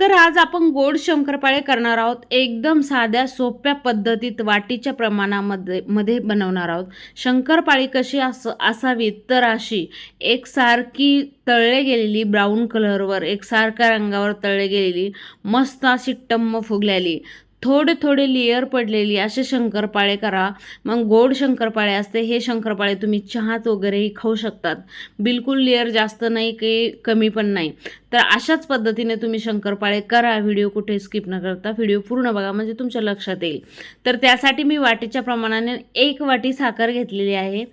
तर आज आपण गोड शंकरपाळे करणार आहोत. एकदम साध्या सोप्या पद्धतीत वाटीच्या प्रमाणामध्ये मध्ये बनवणार आहोत. शंकरपाळी कशी अस असावी तर अशी एकसारखी तळले गेलेली ब्राऊन कलरवर एकसारख्या रंगावर तळले गेलेली मस्त अशी टम्म फुगलेली. थोडे थोडे लेअर पडलेली असे शंकरपाळे करा. मग गोड शंकरपाळे असते हे शंकरपाळे तुम्ही चहात वगैरेही खाऊ शकतात. बिलकुल लेअर जास्त नाही की कमी पण नाही. तर अशाच पद्धतीने तुम्ही शंकरपाळे करा. व्हिडिओ कुठे स्किप न करता व्हिडिओ पूर्ण बघा म्हणजे तुमच्या लक्षात येईल. तर त्यासाठी मी वाटीच्या प्रमाणाने एक वाटी साखर घेतलेली आहे.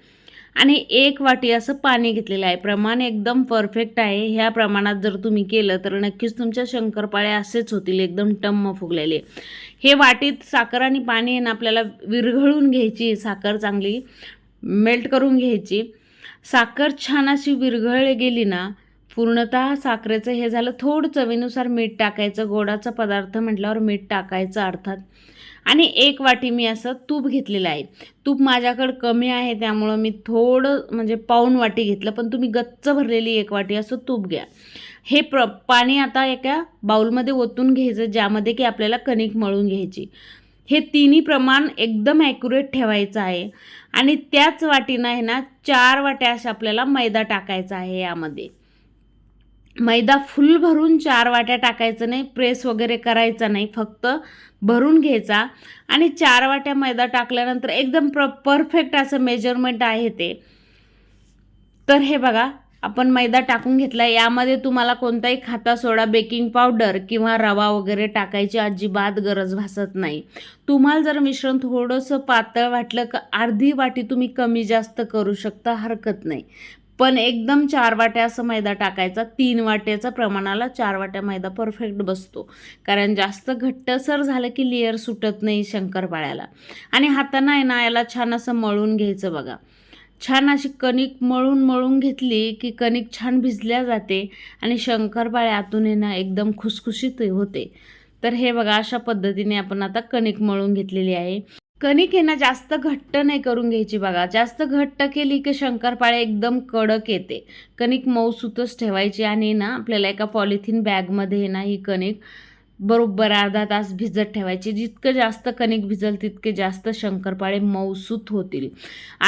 आणि एक वाटी असं पाणी घेतलेलं आहे. प्रमाण एकदम परफेक्ट आहे. ह्या प्रमाणात जर तुम्ही केलं तर नक्कीच तुमच्या शंकरपाळे असेच होतील एकदम टम्म फुगलेले. हे वाटीत साखर आणि पाणी आहे ना आपल्याला विरघळून घ्यायची साखर चांगली मेल्ट करून घ्यायची. साखर छान अशी विरघळली गेली ना पूर्णतः साखरेचं हे झालं थोडं चवीनुसार मीठ टाकायचं. गोडाचा पदार्थ म्हटल्यावर मीठ टाकायचं अर्थात. आणि एक वाटी मी असं तूप घेतलेलं आहे. तूप माझ्याकडं कमी आहे त्यामुळं मी थोडं म्हणजे पाऊन वाटी घेतलं पण तुम्ही गच्च भरलेली एक वाटी असं तूप घ्या. हे प्र पाणी आता एका बाऊलमध्ये ओतून घ्यायचं ज्यामध्ये की आपल्याला कणिक मळून घ्यायची. हे तिन्ही प्रमाण एकदम ॲक्युरेट ठेवायचं आहे. आणि त्याच वाटीनं आहे ना चार वाट्या अशा आपल्याला मैदा टाकायचा आहे यामध्ये. मैदा फुल भरून चार वाट्या टाकायचं नाही प्रेस वगैरे करायचा नाही फक्त भरून घ्यायचा. आणि चार वाट्या मैदा टाकल्यानंतर एकदम प्र परफेक्ट असं मेजरमेंट आहे ते. तर हे बघा आपण मैदा टाकून घेतला. यामध्ये तुम्हाला कोणताही खाता सोडा बेकिंग पावडर किंवा रवा वगैरे टाकायची अजिबात गरज भासत नाही. तुम्हाला जर मिश्रण थोडंसं पातळ वाटलं का अर्धी वाटी तुम्ही कमी जास्त करू शकता हरकत नाही. पण एकदम चार वाट्या असं मैदा टाकायचा. तीन वाट्याचा प्रमाणाला चार वाट्या मैदा परफेक्ट बसतो. कारण जास्त घट्टसर झालं की लेअर सुटत नाही शंकरपाळ्याला. आणि हातानं आहे ना याला छान असं मळून घ्यायचं बघा. छान अशी कणिक मळून मळून घेतली की कणिक छान भिजल्या जाते आणि शंकरपाळ्या आतून आहे ना एकदम खुसखुशीत होते. तर हे बघा अशा पद्धतीने आपण आता कणिक मळून घेतलेली आहे. कणिक आहे ना जास्त घट्ट नाही करून घ्यायची बघा. जास्त घट्ट केली की शंकरपाळे एकदम कडक येते. कणिक मऊसूतच ठेवायची आणि ना आपल्याला एका पॉलिथिन बॅगमध्ये ना ही कणिक बरोबर अर्धा तास भिजत ठेवायची. जितकं जास्त कणिक भिजल तितके जास्त शंकरपाळे मऊसूत होतील.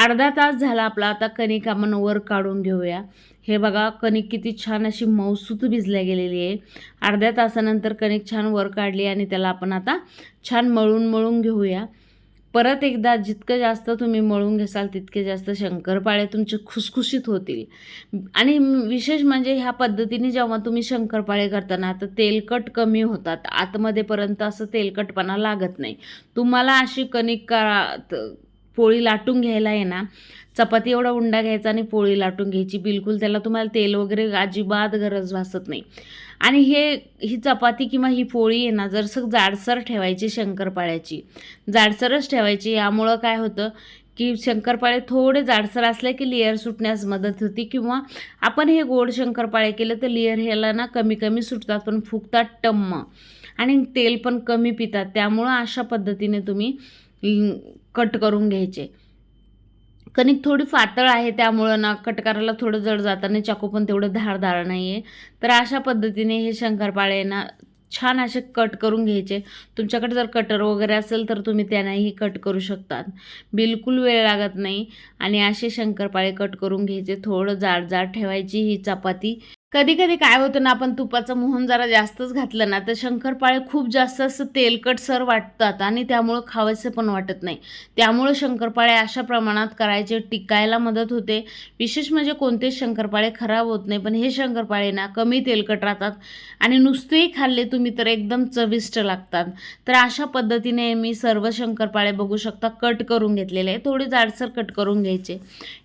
अर्धा तास झाला आपला आता कणिक आपण वर काढून घेऊया. हे बघा कणिक किती छान अशी मऊसूत भिजल्या गेलेली आहे. अर्ध्या तासानंतर कणिक छान वर काढली आणि त्याला आपण आता छान मळून मळून घेऊया. परत एकदा जितकं जास्त तुम्ही मळून घेसाल तितके जास्त शंकरपाळे तुमचे खुसखुशीत होतील. आणि विशेष म्हणजे ह्या पद्धतीने जेव्हा तुम्ही शंकरपाळे करताना तर तेलकट कमी होतात. आतमध्येपर्यंत असं तेलकटपणा लागत नाही. तुम्हाला अशी कणिक करा पोळी लाटून घ्यायला आहे ना चपाती एवढा उंडा घ्यायचा आणि पोळी लाटून घ्यायची. बिलकुल त्याला तुम्हाला तेल वगैरे अजिबात गरज भासत नाही. आणि हे ही चपाती किंवा ही पोळी आहे ना जरसं जाडसर ठेवायची शंकरपाळ्याची जाडसरच ठेवायची. यामुळं काय होतं की शंकरपाळे थोडे जाडसर असले की लेअर सुटण्यास मदत होती किंवा आपण हे गोड शंकरपाळे केलं तर लेअर ह्याला ना कमी कमी सुटतात पण फुगतात टम्म. आणि तेल पण कमी पितात. त्यामुळं अशा पद्धतीने तुम्ही कट करून घ्यायचे. कणिक थोडी फातळ आहे त्यामुळं ना कट करायला थोडं जड जातं आणि चाकू पण तेवढं धारधार नाही आहे तर अशा पद्धतीने हे शंकरपाळे ना छान असे कट करून घ्यायचे. तुमच्याकडे जर कटर वगैरे असेल तर तुम्ही त्यांनाही कट करू शकतात. बिलकुल वेळ लागत नाही आणि असे शंकरपाळे कट करून घ्यायचे. थोडं जाड जाड ठेवायची ही चपाती. कधी कधी काय होतं ना आपण तुपाचं मोहन जरा जास्तच घातलं ना तर शंकरपाळे खूप जास्त असं तेलकट सर वाटतात आणि त्यामुळं खावायचं पण वाटत नाही. त्यामुळं शंकरपाळे अशा प्रमाणात करायचे टिकायला मदत होते. विशेष म्हणजे कोणतेच शंकरपाळे खराब होत नाही पण हे शंकरपाळे ना कमी तेलकट राहतात आणि नुसतेही खाल्ले तुम्ही तर एकदम चविष्ट लागतात. तर अशा पद्धतीने मी सर्व शंकरपाळे बघू शकता कट करून घेतलेले आहे. थोडे जाडसर कट करून घ्यायचे.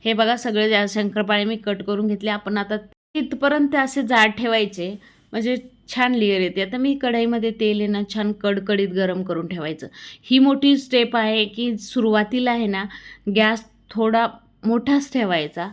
हे बघा सगळे जा शंकरपाळे मी कट करून घेतले. आपण आता इथपर्यंत असे जाड ठेवायचे. म्हणजे छान लेअर येते. आता मी कढईमध्ये तेल आहे ना छान कडकडीत गरम करून ठेवायचं. ही मोठी स्टेप आहे की सुरुवातीला आहे ना गॅस थोडा मोठाच ठेवायचा.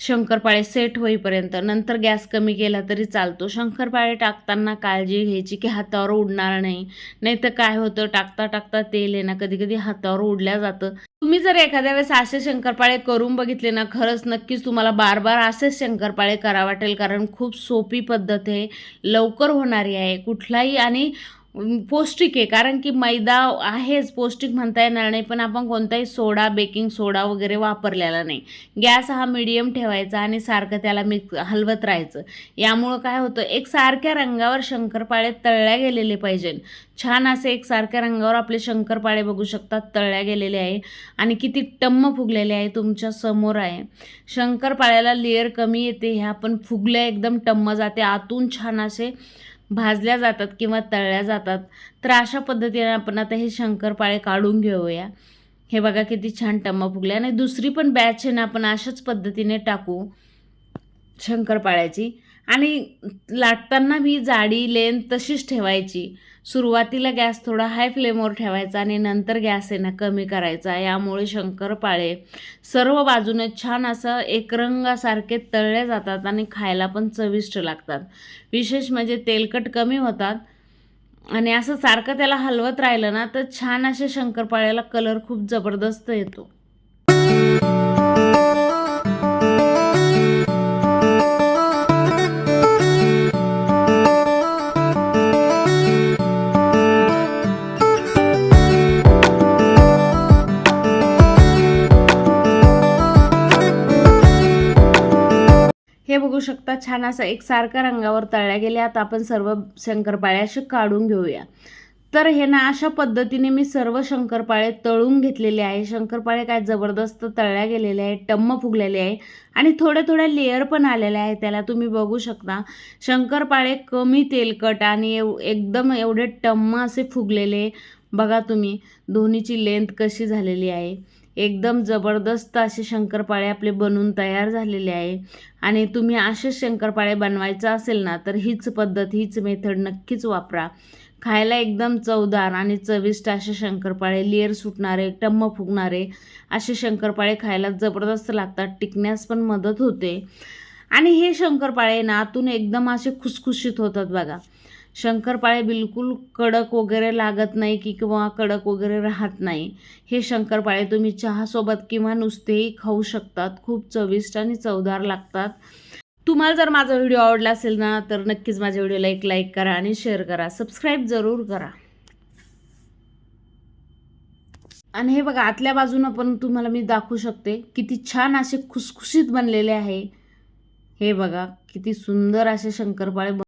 शंकरपाळे सेट होईपर्यंत. नंतर गॅस कमी केला तरी चालतो. शंकरपाळे टाकताना काळजी घ्यायची की हातावर उडणार नाही. नाही तर काय होतं? टाकता टाकता तेल आहे ना कधी कधी हातावर उडल्या जातं. तुम्ही जर एखाद्या वेळेस असे शंकरपाळे करून बघितले ना खरंच नक्कीच तुम्हाला बार बार असेच शंकरपाळे करा वाटेल. कारण खूप सोपी पद्धत आहे. लवकर होणारी आहे. कुठलाही आणि पौष्टिक आहे. कारण की मैदा आहेच पौष्टिक म्हणता येणार नाही पण आपण कोणताही सोडा बेकिंग सोडा वगैरे वापरलेला नाही. गॅस हा मिडियम ठेवायचा आणि सारखं त्याला मिक्स हलवत राहायचं. यामुळं काय होतं एक सारख्या रंगावर शंकरपाळे तळल्या गेलेले पाहिजे. छान असे एक सारख्या रंगावर आपले शंकरपाळे बघू शकतात तळल्या गेलेले आहे आणि किती टम्म फुगलेले आहे तुमच्यासमोर आहे. शंकरपाळ्याला लेअर कमी येते ह्या पण फुगल्या एकदम टम्म जाते. आतून छान असे भाजल्या जातात किंवा तळल्या जातात तर अशा पद्धतीने आपण आता हे शंकरपाळे काढून घेऊया. हे बघा किती छान टम्मा फुगले. आणि दुसरी पण बॅच आहे ना आपण अशाच पद्धतीने टाकू शंकरपाळ्याची आणि लाटताना मी जाडी लेन तशीच ठेवायची. सुरुवातीला गॅस थोडा हाय फ्लेमवर ठेवायचा आणि नंतर गॅस आहे ना कमी करायचा. यामुळे शंकरपाळे सर्व बाजूने छान असं एकरंगासारखे तळले जातात आणि खायला पण चविष्ट लागतात. विशेष म्हणजे तेलकट कमी होतात. आणि असं सारखं त्याला हलवत राहिलं ना तर छान असे शंकरपाळ्याला कलर खूप जबरदस्त येतो. बघू शकता छान असा एकसारख्या रंगावर तळल्या गेल्या. आता आपण सर्व शंकरपाळे असे काढून घेऊया. तर हे ना अशा पद्धतीने मी सर्व शंकरपाळे तळून घेतलेले आहे. शंकरपाळे काय जबरदस्त तळल्या गेलेले आहे टम्म फुगलेले आहे आणि थोड्या थोड्या लेअर पण आलेल्या आहे त्याला तुम्ही बघू शकता. शंकरपाळे कमी तेलकट आणि एव एकदम एवढे टम्म असे फुगलेले. बघा तुम्ही दोन्हीची लेंथ कशी झालेली आहे. एकदम जबरदस्त असे शंकरपाळे आपले बनून तयार झालेले आहे. आणि तुम्ही असेच शंकरपाळे बनवायचं असेल ना तर हीच पद्धत हीच मेथड नक्कीच वापरा. खायला एकदम चवदार आणि चविष्ट असे शंकरपाळे लेअर सुटणारे टम्म फुगणारे असे शंकरपाळे खायला जबरदस्त लागतात टिकण्यास पण मदत होते. आणि हे शंकरपाळे ना आतून एकदम असे खुसखुशीत होतात बघा. शंकरपाळे बिलकुल कडक वगैरे लागत नाही की किंवा कडक वगैरे राहत नाही. हे शंकरपाळे तुम्ही चहासोबत किंवा नुसतेही खाऊ शकतात. खूप चविष्ट आणि चवदार लागतात. तुम्हाला जर माझा व्हिडिओ आवडला असेल ना तर नक्कीच माझ्या व्हिडिओला एक लाईक करा आणि शेअर करा. सबस्क्राईब जरूर करा. आणि हे बघा आतल्या बाजूनं पण तुम्हाला मी दाखवू शकते. किती छान असे खुसखुशीत बनलेले आहे. हे बघा किती सुंदर असे शंकरपाळे